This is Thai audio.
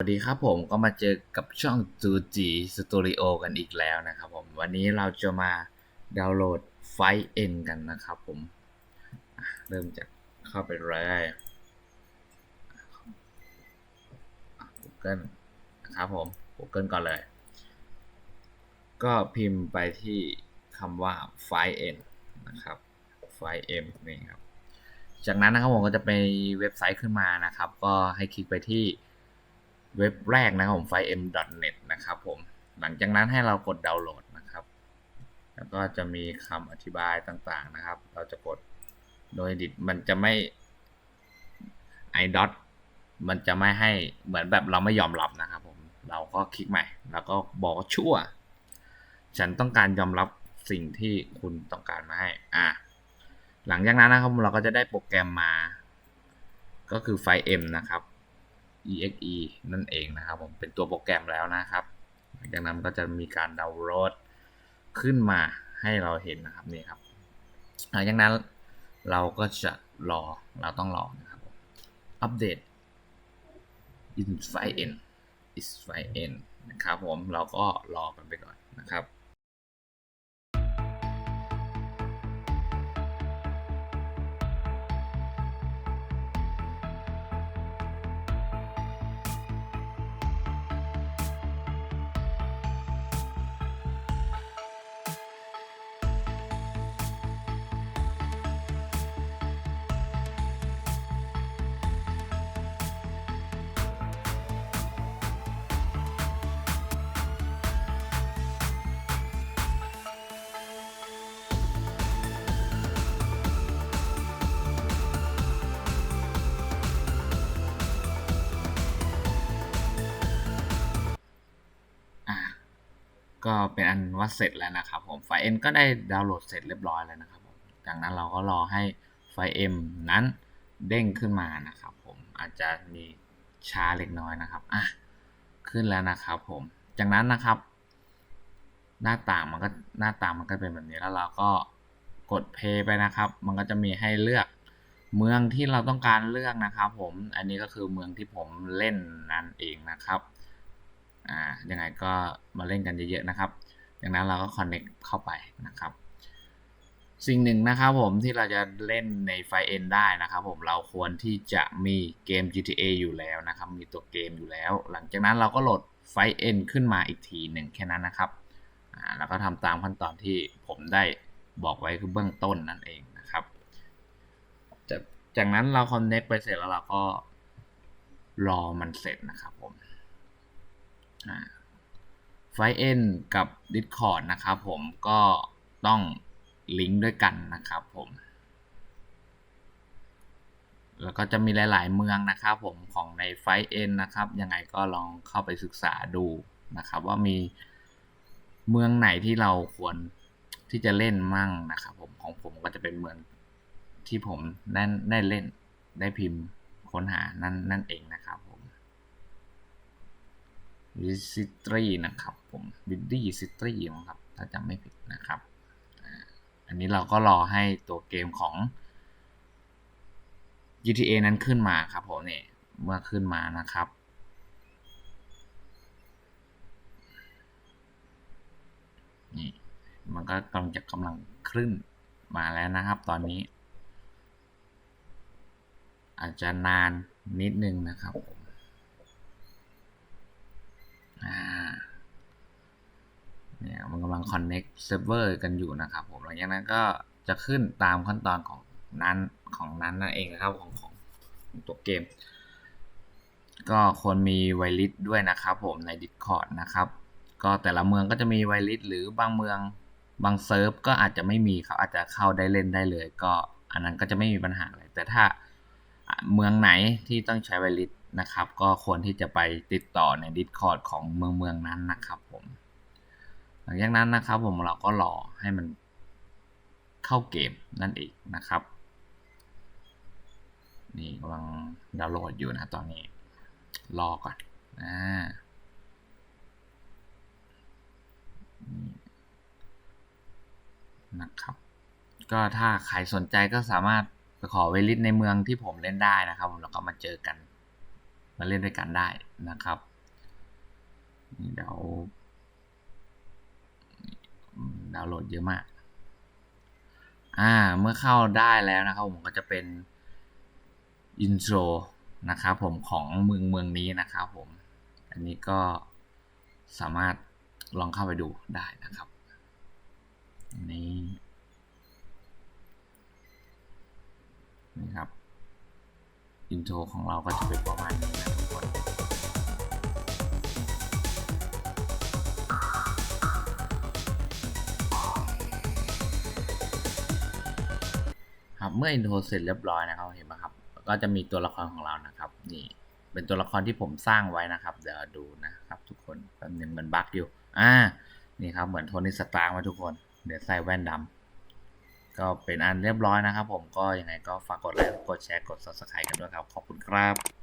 สวัสดีครับผมก็มาเจอกับช่องจูจีสตูดิโอกันอีกแล้วนะครับผมวันนี้เราจะมาดาวน์โหลดไฟเอ็นกันนะครับผมเริ่มจากเข้าไปเลยอะ Google นะครับผม Google ก่อนเลย ก็พิมพ์ไปที่คำว่าไฟเอ็นนะครับไฟเอ็มนี่ครับ จากนั้นนะครับผมก็จะไปเว็บไซต์ขึ้นมานะครับ ก็ให้คลิกไปที่ เว็บแรกนะครับผม fim.net นะครับผมหลังจากนั้นให้เรากดดาวน์โหลดนะครับ แล้วก็จะมีคำอธิบายต่างๆนะครับ เราจะกดโดยดิตมันจะไม่ idot มันจะไม่ให้เหมือนแบบเราไม่ยอมรับนะครับผมเราก็คลิกใหม่ แล้วก็บอกชั่ว ฉันต้องการยอมรับสิ่งที่คุณต้องการมาให้อะหลังจากนั้นนะครับเราก็จะได้โปรแกรมมา ก็คือไฟล์ M นะครับ exe นั่นเองนะครับผมเป็นตัวโปรแกรมแล้วนะครับหลังจากนั้นก็จะมีการดาวน์โหลดขึ้นมาให้เราเห็นนะครับนี่ครับหลังจากนั้นเราก็จะรอเราต้องรอนะครับอัปเดต in file n is file n นะครับผมเราก็รอกันไปก่อนนะครับ ก็เป็นอันว่าเสร็จแล้วนะครับผมไฟล์ N ก็ได้ดาวน์โหลดเสร็จเรียบร้อยแล้วนะครับผมจากนั้นเราก็รอให้ไฟล์ M นั้นเด้งขึ้นมานะครับผมอาจจะมีช้าเล็กน้อยนะครับอะขึ้นแล้วนะครับผมจากนั้นนะครับ หน้าต่างมันก็หน้าต่างมันก็เป็นแบบนี้แล้วเราก็กด play ไปนะครับ มันก็จะมีให้เลือกเมืองที่เราต้องการเลือกนะครับ ผม อันนี้ก็คือเมืองที่ผมเล่นนั่นเองนะครับ อ่ายังไงก็มาเล่นกันเยอะๆนะครับจากนั้นเราก็ connect เข้าไปนะครับ สิ่งหนึ่งนะครับผมที่เราจะเล่นในไฟเอ็นได้นะครับผมเราควรที่จะมีเกม GTA อยู่แล้วนะครับ มีตัวเกมอยู่แล้ว หลังจากนั้นเราก็โหลดไฟเอ็นขึ้นมาอีกทีหนึ่งแค่นั้นนะครับแล้วก็ทำตามขั้นตอนที่ผมได้บอกไว้คือเบื้องต้นนั่นเองนะครับ จากจากนั้นเรา connect ไปเสร็จแล้วเราก็รอมันเสร็จนะครับผม ไฟเอ็นกับ Discord นะครับผมก็ต้องลิงก์ด้วยกันนะครับผมแล้วก็จะมีหลาย ๆ เมืองนะครับผมของในไฟเอ็นนะครับ ยังไงก็ลองเข้าไปศึกษาดูนะครับว่ามีเมืองไหนที่เราควรที่จะเล่นมั่งนะครับผมของผมก็จะเป็นเมืองที่ผมได้ได้เล่นได้พิมพ์ค้นหานั่นนั่นเองนะครับผ วิซิตรีนะครับผมวิดดี้ซิตรีนะครับถ้าจำไม่ผิดนะครับ อันนี้เราก็รอให้ตัวเกมของ GTA นั้นขึ้นมาครับผมเนี่ยเมื่อขึ้นมานะครับ นี่มันก็กำลังจะกำลังขึ้นมาแล้วนะครับตอนนี้ อาจจะนานนิดนึงนะครับผม เนี่ยมันกำลัง connect server กันอยู่นะครับผมหลังจากนั้นก็จะขึ้นตามขั้นตอนของนั้นของนั้นนั่นเองนะครับของของของตัวเกม ก็ควรมีไวลิสด้วยนะครับผมใน Discord นะครับ ก็แต่ละเมืองก็จะมีไวลิสหรือบางเมืองบางเซิร์ฟก็อาจจะไม่มีเขาอาจจะเข้าได้เล่นได้เลย ก็อันนั้นก็จะไม่มีปัญหาอะไรแต่ถ้าเมืองไหนที่ต้องใช้ไวลิส นะครับ ก็ควรที่จะไปติดต่อใน Discord ของเมืองเมืองนั้นนะครับผม หลังจากนั้นนะครับผมเราก็รอให้มันเข้าเกมนั่นเองนะครับ นี่กำลังดาวน์โหลดอยู่นะตอนนี้ รอก่อนอ่านนะครับ ก็ถ้าใครสนใจก็สามารถไปขอเวลิสในเมืองที่ผมเล่นได้นะครับ แล้วก็มาเจอกัน มาเล่นด้วยกันได้นะครับนี่เดี๋ยวดาวน์โหลดเยอะมาก อ่า เมื่อเข้าได้แล้วนะครับผมก็จะเป็นอินโทรนะครับผมของเมืองเมืองนี้นะครับผม อันนี้ก็สามารถลองเข้าไปดูได้นะครับนนี้นี่ครับ อินโทรของเราก็จะเป็นประมาณนี้นะทุกคน ครับเมื่ออินโทรเสร็จเรียบร้อยนะครับเห็นไหมครับ ก็จะมีตัวละครของเรานะครับนี่เป็นตัวละครที่ผมสร้างไว้นะครับ เดี๋ยวดูนะครับ ทุกคนแป๊บหนึงมันบั๊กอยู่อ่านี่ครับเหมือนโทนี่สตาร์มาทุกคน เดี๋ยวใส่แว่นดำ ก็เป็นอันเรียบร้อยนะครับผมก็ยังไงก็ฝากกดไลค์กดแชร์กด subscribe กันด้วยครับ ขอบคุณครับ